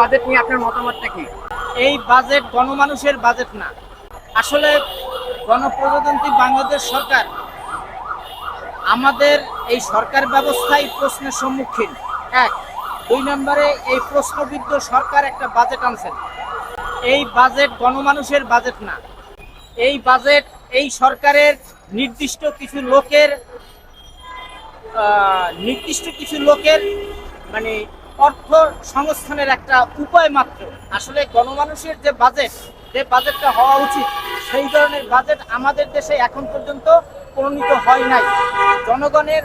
Budget নিয়ে আপনার মতামতটা কি? এই বাজেট গণমানুষের বাজেট না। আসলে গণপ্রজাতন্ত্রী বাংলাদেশ সরকার আমাদের এই সরকার ব্যবস্থায় প্রশ্নের সম্মুখীন। এক, দুই নম্বরে এই প্রশ্নবিদ্ধ সরকার একটা বাজেট আনছেন। এই বাজেট গণমানুষের বাজেট না। এই বাজেট এই সরকারের নির্দিষ্ট কিছু লোকের নির্দিষ্ট কিছু লোকের মানে অর্থ সংস্থানের একটা উপায় মাত্র। আসলে গণমানুষের যে বাজেট যে বাজেটটা হওয়া উচিত সেই ধরনের বাজেট আমাদের দেশে এখন পর্যন্ত প্রণীত হয় নাই। জনগণের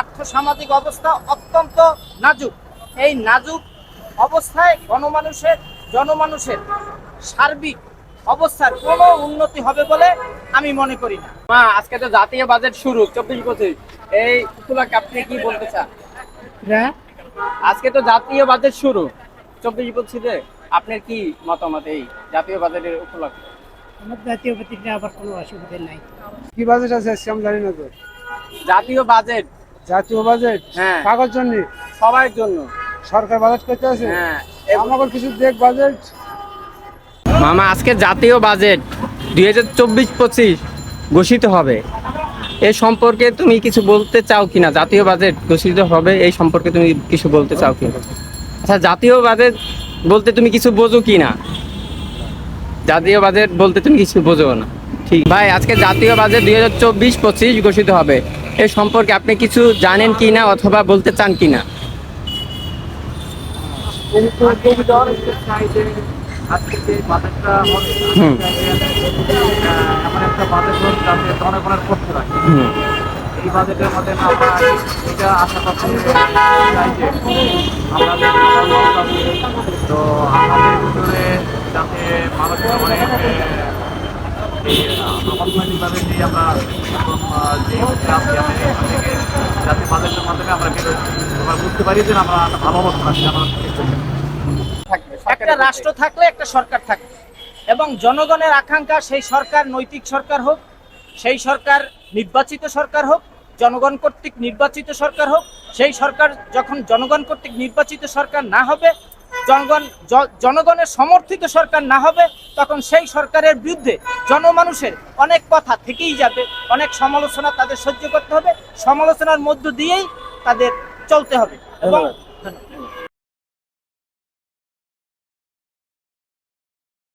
আর্থসামাজিক অবস্থা অত্যন্ত নাজুক। এই নাজুক অবস্থায় গণমানুষের জনমানুষের সার্বিক অবস্থার কোনো উন্নতি হবে বলে আমি মনে করি না। মা আজকে তো জাতীয় বাজেট শুরু চব্বিশ পঁচিশ। এই উপলক্ষে আপনি কি বলতে চান? আজকে তো জাতীয় বাজেট শুরু। চব্বিশ পঁচিশে আপনার কি মতামত এই জাতীয় বাজেটের উপলক্ষে? আমার জাতীয় প্রতিটা আবার কোনো অসুবিধা নাই। কি বাজেট আছে আজকে আমি জানি না তো। জাতীয় বাজেট? জাতীয় বাজেট? হ্যাঁ। কাগজ জন্য? সবার জন্য। সরকার বাজেট করতে আছে? হ্যাঁ। আমাকে কিছু দেখ বাজেট। মামা আজকে জাতীয় বাজেট দুই হাজার চব্বিশ পঁচিশ ঘোষিত হবে। এ সম্পর্কে তুমি কিছু বলতে চাও কিনা? জাতীয় বাজেট ঘোষিত হবে, এই সম্পর্কে তুমি কিছু বলতে চাও কিনা? আচ্ছা জাতীয় বাজেট বলতে তুমি কিছু বোঝো কিনা? জাতীয় বাজেট বলতে তুমি কিছু বোঝো না। ঠিক। ভাই, আজকে জাতীয় বাজেট দুই হাজার চব্বিশ পঁচিশ ঘোষিত হবে। এ সম্পর্কে আপনি কিছু জানেন কি না অথবা বলতে চান কিনা? আজকে যে বাজেটটা হবে জনগণের এই বাজেটের মধ্যে আমরা এটা আশা করছি চাই যে আমরা যে জনগণ আছি, তো আমাদের ভিতরে যাতে মানুষ মানে অর্থনৈতিকভাবে যে আমরা যে আছি, আমি এখান থেকে যাতে বাজেটের মাধ্যমে আমরা বুঝতে পারি যে আমরা একটা ভালো অবস্থা আছি আমরা একটা রাষ্ট্র থাকলে একটা সরকার থাকবে। এবং জনগণের আকাঙ্ক্ষা সেই সরকার নৈতিক সরকার হোক সেই সরকার নির্বাচিত সরকার হোক, জনগণ কর্তৃক নির্বাচিত সরকার হোক, সেই সরকার যখন জনগণ কর্তৃক নির্বাচিত সরকার না হবে, জনগণ জনগণের সমর্থিত সরকার না হবে, তখন সেই সরকারের বিরুদ্ধে জনমানুষের অনেক কথা থেকেই যাবে, অনেক সমালোচনা তাদের সহ্য করতে হবে, সমালোচনার মধ্য দিয়েই তাদের চলতে হবে। এবং